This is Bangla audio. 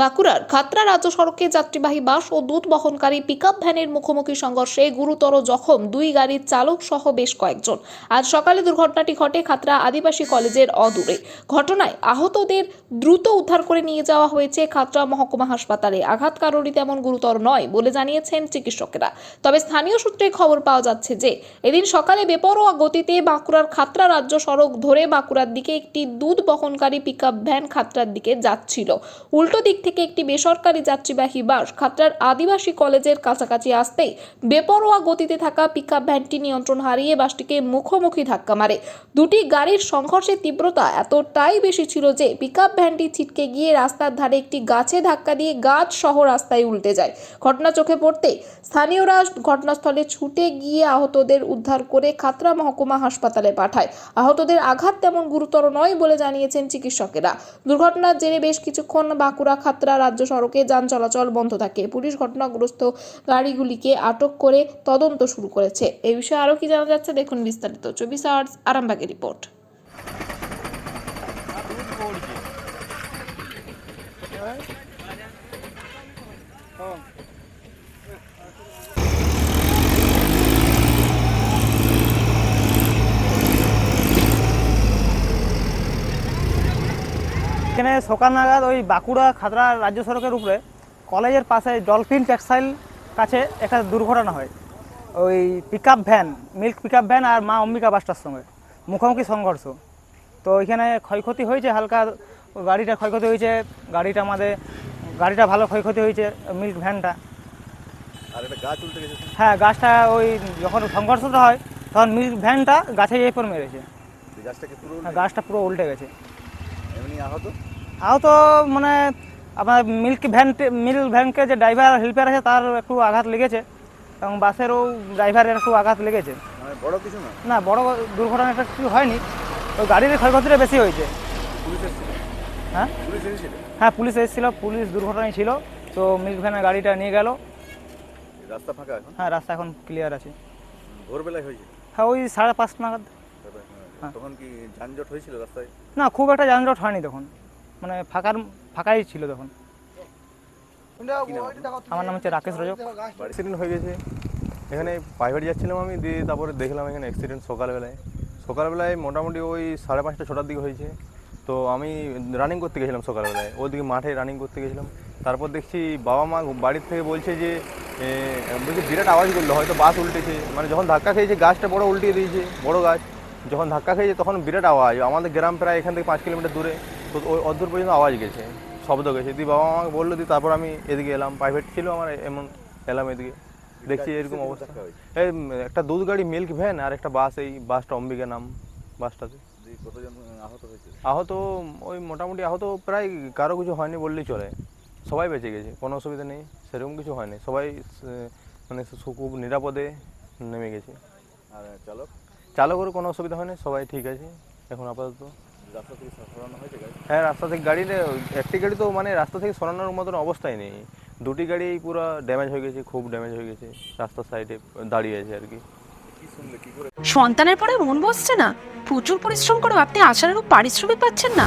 বাঁকুড়ার খাতড়া রাজ্য সড়কে যাত্রীবাহী বাস ও দুধ বহনকারী পিকআপ ভ্যানের মুখোমুখি সংঘর্ষে গুরুতর জখম দুই গাড়ির চালক সহ বেশ কয়েকজন। আজ সকালে দুর্ঘটনাটি ঘটে খাতড়া আদিবাসী কলেজের অদূরে। ঘটনায় আহতদের দ্রুত উদ্ধার করে নিয়ে যাওয়া হয়েছে খাতড়া মহকুমা হাসপাতালে। আঘাত কারোরই তেমন গুরুতর নয় বলে জানিয়েছেন চিকিৎসকেরা। তবে স্থানীয় সূত্রে খবর পাওয়া যাচ্ছে যে, এদিন সকালে বেপরোয়া গতিতে বাঁকুড়ার খাতড়া রাজ্য সড়ক ধরে বাঁকুড়ার দিকে একটি দুধ বহনকারী পিকআপ ভ্যান খাতড়ার দিকে যাচ্ছিল। উল্টো দিক থেকে একটি বেসরকারি যাত্রীবাহী বাস খাতড়ার আদিবাসী কলেজের কাছাকাছি আসতেই বেপরোয়া গতিতে থাকা পিকআপ ভ্যানটি নিয়ন্ত্রণ হারিয়ে বাসটিকে মুখোমুখি ধাক্কা মারে। দুটি গাড়ির সংঘর্ষের তীব্রতা এতটাই বেশি ছিল যে পিকআপ ভ্যানটি ছিটকে গিয়ে রাস্তার ধারে একটি গাছে ধাক্কা দিয়ে গাছ সহ রাস্তায় উল্টে যায়। ঘটনা চোখে পড়তে স্থানীয়রা ঘটনাস্থলে ছুটে গিয়ে আহতদের উদ্ধার করে খাতড়া মহকুমা হাসপাতালে পাঠায়। আহতদের আঘাত তেমন গুরুতর নয় বলে জানিয়েছেন চিকিৎসকেরা। দুর্ঘটনার জেরে বেশ কিছুক্ষণ বাঁকুড়া খাতড়া রাজ্য সড়কে যান চলাচল বন্ধ থাকে। পুলিশ ঘটনাগ্রস্ত গাড়িগুলিকে আটক করে তদন্ত শুরু করেছে। এ বিষয়ে আরও কি জানা যাচ্ছে দেখুন বিস্তারিত। চব্বিশ আওয়ার্স আরামবাগের রিপোর্ট। এখানে সকাল নাগাদ ওই বাঁকুড়া খাতড়া রাজ্য সড়কের উপরে কলেজের পাশে ডলফিন টেক্সটাইল কাছে একটা দুর্ঘটনা হয়। ওই pickup van milk pickup van আর মা অম্বিকা বাসটার সঙ্গে। মুখোমুখি সংঘর্ষ। তো এখানে ক্ষয়ক্ষতি হয়েছে হালকা গাড়িটা ক্ষয়ক্ষতি হয়েছে গাড়িটা আমাদের গাড়িটা ভালো ক্ষয়ক্ষতি হয়েছে মিল্ক ভ্যানটা হ্যাঁ গাছটা ওই যখন সংঘর্ষটা হয় তখন মিল্ক ভ্যানটা গাছে এই পর মেরেছে গাছটা পুরো উল্টে গেছে। এমনি আহত? আহত মানে আপনার মিল্ক ভ্যান মিল্ক ভ্যানকে যে ড্রাইভার হেল্পার আছে তার একটু আঘাত লেগেছে এবং বাসেরও ড্রাইভারের একটু আঘাত লেগেছে মানে বড় কিছু না না বড় দুর্ঘটনাটা কিছু হয়নি তো গাড়ির ক্ষয়ক্ষতিটা বেশি হয়েছে হ্যাঁ পুলিশ এসেছিল হ্যাঁ পুলিশ এসেছিল পুলিশ দুর্ঘটনায় ছিল তো মিল্ক ভ্যানের গাড়িটা নিয়ে গেল রাস্তা ফাঁকা এখন হ্যাঁ রাস্তা এখন ক্লিয়ার আছে ভোরবেলায় হয়েছে হ্যাঁ ওই সাড়ে পাঁচ নাগাদ। তখন কি যানজট হয়েছিল রাস্তায় না খুব একটা যানজট হয়নি তখন মানে ফাঁকার ফাঁকাই ছিল তখন? আমার নাম হচ্ছে রাকেশ রজক। অ্যাক্সিডেন্ট হয়ে গেছে। এখানে প্রাইভেট যাচ্ছিলাম আমি দিয়ে তারপরে দেখলাম এখানে অ্যাক্সিডেন্ট সকালবেলায়। সকালবেলায় মোটামুটি ওই সাড়ে পাঁচটা ছটার দিকে হয়েছে। তো আমি রানিং করতে গেছিলাম সকালবেলায়। ওদিকে মাঠে রানিং করতে গেছিলাম। তারপর দেখছি বাবা মা বাড়ির থেকে বলছে যে বলছে বিরাট আওয়াজ করল হয়তো বাস উল্টেছে। মানে যখন ধাক্কা খেয়েছে গাছটা বড় উল্টিয়ে দিয়েছে বড় গাছ। যখন ধাক্কা খেয়েছে তখন বিরাট আওয়াজ। আমাদের গ্রাম প্রায় এখান থেকে পাঁচ কিলোমিটার দূরে। তো ওই অদূর পর্যন্ত আওয়াজ গেছে শব্দ গেছে। দিয়ে বাবা আমাকে বলল দিয়ে তারপর আমি এদিকে এলাম। প্রাইভেট ছিল আমার এমন এলাম এদিকে। দেখছি এরকম অবস্থা। এই একটা দুধ গাড়ি মিল্ক ভ্যান আর একটা বাস এই বাসটা অম্বিকা নাম বাসটাতে আহত ওই মোটামুটি আহত প্রায় কারও কিছু হয়নি বললেই চলে। সবাই বেঁচে গেছে কোনো অসুবিধা নেই সেরকম কিছু হয়নি। সবাই মানে খুব নিরাপদে নেমে গেছে। আর চালক? চালকেরও কোনো অসুবিধা হয়নি সবাই ঠিক আছে। এখন আপাতত হ্যাঁ রাস্তা থেকে গাড়ি একটি গাড়ি তো মানে রাস্তা থেকে সরানোর মতন অবস্থায় নেই। দুটি গাড়ি পুরো ড্যামেজ হয়ে গেছে খুব ড্যামেজ হয়ে গেছে রাস্তার সাইডে দাঁড়িয়ে আছে আর কি। সন্তানের পরে মন বসছে না? প্রচুর পরিশ্রম করে আপনি আশানুরূপ পারিশ্রমিক পাচ্ছেন না।